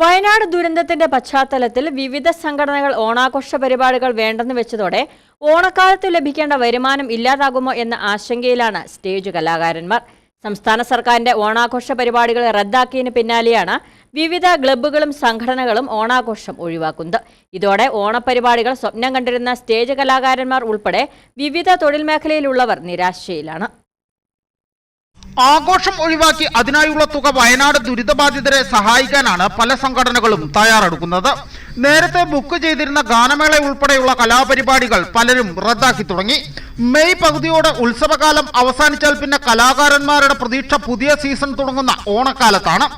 വയനാട് ദുരന്തത്തിന്റെ പശ്ചാത്തലത്തിൽ വിവിധ സംഘടനകൾ ഓണാഘോഷ പരിപാടികൾ വേണ്ടെന്ന് വെച്ചതോടെ ഓണക്കാലത്ത് ലഭിക്കേണ്ട വരുമാനം ഇല്ലാതാകുമോ എന്ന ആശങ്കയിലാണ് സ്റ്റേജ് കലാകാരന്മാർ. സംസ്ഥാന സർക്കാരിന്റെ ഓണാഘോഷ പരിപാടികൾ റദ്ദാക്കിയതിന് പിന്നാലെയാണ് വിവിധ ക്ലബ്ബുകളും സംഘടനകളും ഓണാഘോഷം ഒഴിവാക്കുന്നത്. ഇതോടെ ഓണപരിപാടികൾ സ്വപ്നം കണ്ടിരുന്ന സ്റ്റേജ് കലാകാരന്മാർ ഉൾപ്പെടെ വിവിധ തൊഴിൽ മേഖലയിലുള്ളവർ നിരാശയിലാണ്. ആഘോഷം ഒഴിവാക്കി അതിനായുള്ള തുക വയനാട് ദുരിതബാധിതരെ സഹായിക്കാനാണ് പല സംഘടനകളും തയ്യാറെടുക്കുന്നത്. നേരത്തെ ബുക്ക് ചെയ്തിരുന്ന ഗാനമേള ഉൾപ്പെടെയുള്ള കലാപരിപാടികൾ പലരും റദ്ദാക്കി തുടങ്ങി. മെയ് പകുതിയോടെ ഉത്സവകാലം അവസാനിച്ചാൽ പിന്നെ കലാകാരന്മാരുടെ പ്രതീക്ഷ പുതിയ സീസൺ തുടങ്ങുന്ന ഓണക്കാലത്താണ്.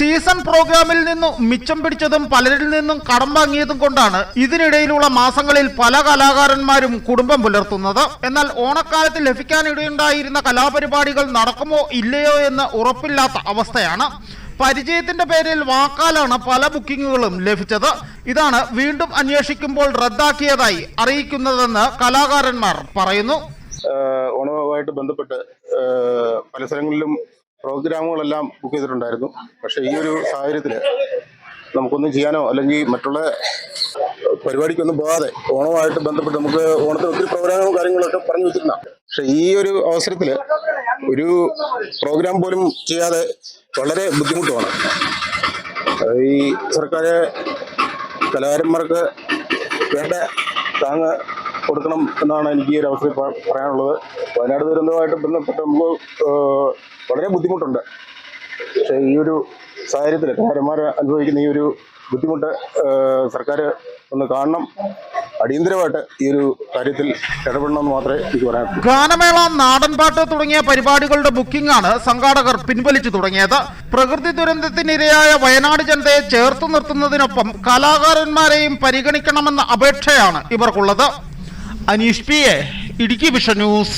സീസൺ പ്രോഗ്രാമിൽ നിന്നും മിച്ചം പിടിച്ചതും പലരിൽ നിന്നും കടം വാങ്ങിയതും കൊണ്ടാണ് ഇതിനിടയിലുള്ള മാസങ്ങളിൽ പല കലാകാരന്മാരും കുടുംബം പുലർത്തുന്നത്. എന്നാൽ ഓണക്കാലത്ത് ലഭിക്കാനിടയുണ്ടായിരുന്ന കലാപരിപാടികൾ നടക്കുമോ ഇല്ലയോ എന്ന് ഉറപ്പില്ലാത്ത അവസ്ഥയാണ്. പരിചയത്തിന്റെ പേരിൽ വാക്കാലാണ് പല ബുക്കിങ്ങുകളും ലഭിച്ചത്. ഇതാണ് വീണ്ടും അന്വേഷിക്കുമ്പോൾ റദ്ദാക്കിയതായി അറിയിക്കുന്നതെന്ന് കലാകാരന്മാർ പറയുന്നു. ഓണവുമായിട്ട് ബന്ധപ്പെട്ട് പല സ്ഥലങ്ങളിലും പ്രോഗ്രാമുകളെല്ലാം ബുക്ക് ചെയ്തിട്ടുണ്ടായിരുന്നു. പക്ഷേ ഈ ഒരു സാഹചര്യത്തിൽ നമുക്കൊന്നും ചെയ്യാനോ അല്ലെങ്കിൽ മറ്റുള്ള പരിപാടിക്കൊന്നും പോകാതെ ഓണവുമായിട്ട് ബന്ധപ്പെട്ട് നമുക്ക് ഓണത്തിന് ഒത്തിരി പ്രോഗ്രാമുകളും കാര്യങ്ങളൊക്കെ പറഞ്ഞു വെച്ചിരുന്ന. പക്ഷെ ഈ ഒരു അവസരത്തിൽ ഒരു പ്രോഗ്രാം പോലും ചെയ്യാതെ വളരെ ബുദ്ധിമുട്ടുമാണ്. ഈ സർക്കാർ കലാകാരന്മാർക്ക് വേണ്ട താങ്ങ് കൊടുക്കണം എന്നാണ് എനിക്ക് ഈ ഒരു അവസരം പറയാനുള്ളത്. വയനാട് ദുരന്തവുമായിട്ട് ബന്ധപ്പെട്ട് നമുക്ക് വളരെ ബുദ്ധിമുട്ടുണ്ട്. പക്ഷേ ഈ ഒരു സാഹചര്യത്തിൽ കലാകാരന്മാർ അനുഭവിക്കുന്ന ഈ ഒരു ബുദ്ധിമുട്ട് സർക്കാർ ഒന്ന് കാണണം. അടിയന്തരമായിട്ട് ഈ ഒരു കാര്യത്തിൽ ഇടപെടണം എന്ന് മാത്രമേ എനിക്ക് പറയാനുള്ളൂ. ഗാനമേള നാടൻപാട്ട് തുടങ്ങിയ പരിപാടികളുടെ ബുക്കിംഗ് ആണ് സംഘാടകർ പിൻവലിച്ചു തുടങ്ങിയത്. പ്രകൃതി ദുരന്തത്തിനിരയായ വയനാട് ജനതയെ ചേർത്തു നിർത്തുന്നതിനൊപ്പം കലാകാരന്മാരെയും പരിഗണിക്കണമെന്ന അപേക്ഷയാണ് ഇവർക്കുള്ളത്. Aneesh P A Idukki vision news.